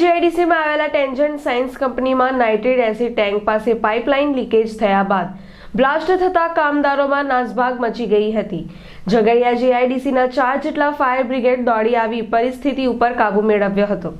જીઆઈડીસીમાં આવેલા Tangent Science કંપનીમાં nitrate acid tank પાસે પાઇપલાઇન લીકેજ થયા બાદ બ્લાસ્ટ થતા કામદારોમાં નાસભાગ મચી ગઈ હતી. ઝઘડિયા જીઆઈડીસીના ચાર જેટલા ફાયર બ્રિગેડ દોડી આવી પરિસ્થિતિ ઉપર કાબૂ મેળવ્યો હતો.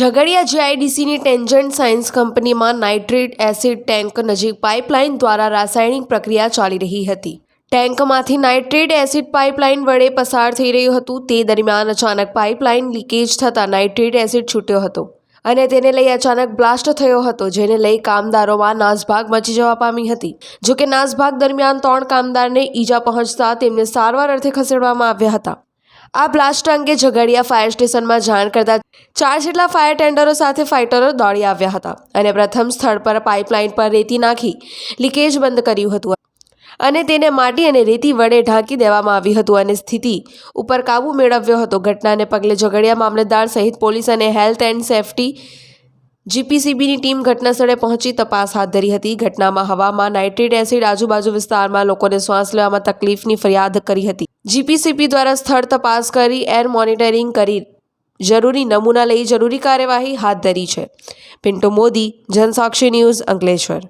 ઝઘડિયા જીઆઈડીસીની ટેન્જન્ટ સાયન્સ કંપનીમાં નાઇટ્રેટ એસિડ ટેન્ક નજીક પાઇપલાઇન દ્વારા રાસાયણિક પ્રક્રિયા ચાલી રહી હતી. ટેન્કમાંથી નાઇટ્રેટ એસિડ પાઇપલાઇન વડે પસાર થઈ રહ્યું હતું. તે દરમિયાન અચાનક પાઇપલાઇન લીકેજ થતાં નાઇટ્રેટ એસિડ છૂટ્યો હતો અને તેને લઈ અચાનક બ્લાસ્ટ થયો હતો, જેને લઈ કામદારોમાં નાસભાગ મચી જવા પામી હતી. જો કે નાસભાગ દરમિયાન ત્રણ કામદારને ઈજા પહોંચતા તેમને સારવાર અર્થે ખસેડવામાં આવ્યા હતા. આ બ્લાસ્ટ અંગે ઝઘડિયા ફાયર સ્ટેશનમાં જાણ કરતા ચાર જેટલા ફાયર ટેન્ડરો સાથે ફાઇટરો દોડી આવ્યા હતા અને પ્રથમ સ્થળ પર પાઇપલાઇન પર રેતી નાખી લીકેજ બંધ કર્યું હતું. અને તેને માટી અને રેતી વડે ઢાંકી દેવામાં આવ્યું હતું અને સ્થિતિ ઉપર કાબૂ મેળવ્યો હતો. ઘટનાને પગલે ઝઘડિયા મામલતદાર સહિત પોલીસ અને હેલ્થ એન્ડ સેફટી જીપીસીબીની ટીમ ઘટનાસ્થળે પહોંચી તપાસ હાથ ધરી હતી. ઘટનામાં હવામાં નાઇટ્રેટ એસિડ આજુબાજુ વિસ્તારમાં લોકોને શ્વાસ લેવામાં તકલીફની ફરિયાદ કરી હતી. જીપીસીબી દ્વારા સ્થળ તપાસ કરી, એર મોનિટરિંગ કરી, જરૂરી નમૂના લઈ જરૂરી કાર્યવાહી હાથ ધરી છે. પિન્ટુ મોદી, જનસાક્ષી ન્યૂઝ અંકલેશ્વર.